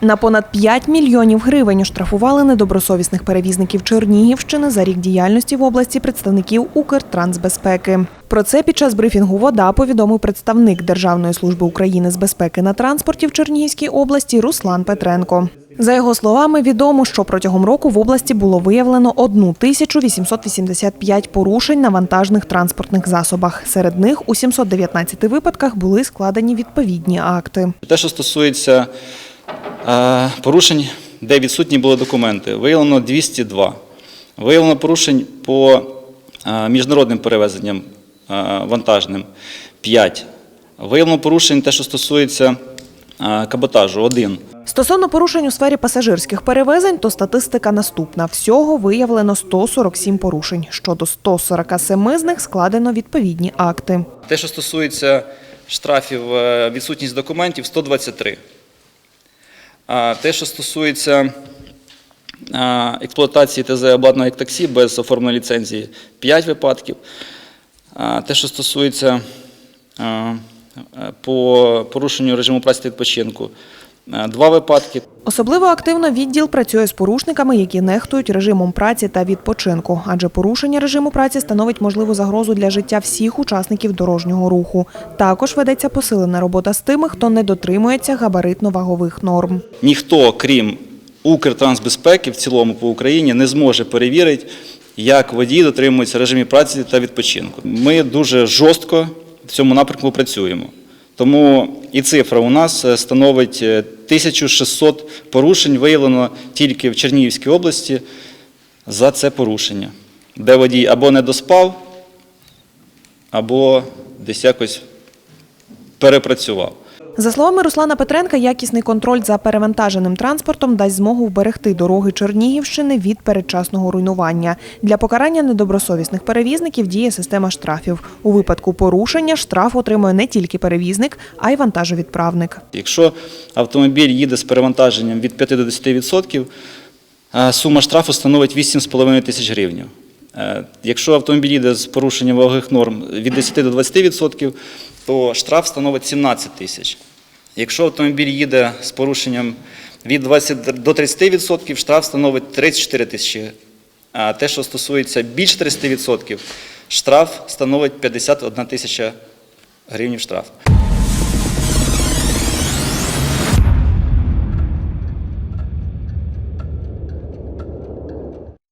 На понад 5 мільйонів гривень оштрафували недобросовісних перевізників Чернігівщини за рік діяльності в області представників Укртрансбезпеки. Про це під час брифінгу «Вода» повідомив представник Державної служби України з безпеки на транспорті в Чернігівській області Руслан Петренко. За його словами, відомо, що протягом року в області було виявлено 1885 порушень на вантажних транспортних засобах. Серед них у 719 випадках були складені відповідні акти. Те, що стосується порушень, де відсутні були документи, виявлено 202. Виявлено порушень по е, міжнародним перевезенням е, вантажним 5. Виявлено порушень, те, що стосується е, каботажу 1. Стосовно порушень у сфері пасажирських перевезень, то статистика наступна. Всього виявлено 147 порушень. Щодо 147 з них складено відповідні акти. Те, що стосується штрафів, е, відсутність документів 123. Те, що стосується експлуатації ТЗ обладнаного як таксі без оформленої ліцензії 5 випадків. Те, що стосується по порушенню режиму праці та відпочинку 2 випадки. Особливо активно відділ працює з порушниками, які нехтують режимом праці та відпочинку, адже порушення режиму праці становить можливу загрозу для життя всіх учасників дорожнього руху. Також ведеться посилена робота з тими, хто не дотримується габаритно-вагових норм. ніхто, крім Укртрансбезпеки в цілому по Україні, не зможе перевірити, як водії дотримуються режимів праці та відпочинку. Ми дуже жорстко в цьому напрямку працюємо. Тому і цифра у нас е, становить е, 1600 порушень виявлено тільки в Чернігівській області за це порушення, де водій або не доспав, або десь якось перепрацював. За словами Руслана Петренка, якісний контроль за перевантаженим транспортом дасть змогу вберегти дороги Чернігівщини від передчасного руйнування. Для покарання недобросовісних перевізників діє система штрафів. У випадку порушення штраф отримує не тільки перевізник, а й вантажовідправник. Якщо автомобіль їде з перевантаженням від 5 до 10%, е, сума штрафу становить 8,5 тисяч гривень. Е, Якщо автомобіль їде з порушенням вагових норм від 10 до 20%, то штраф становить 17 тисяч. Якщо автомобіль їде з порушенням від 20 до 30%, штраф становить 34 тисячі. А те, що стосується більш 30%, штраф становить 51 тисяча гривень штраф.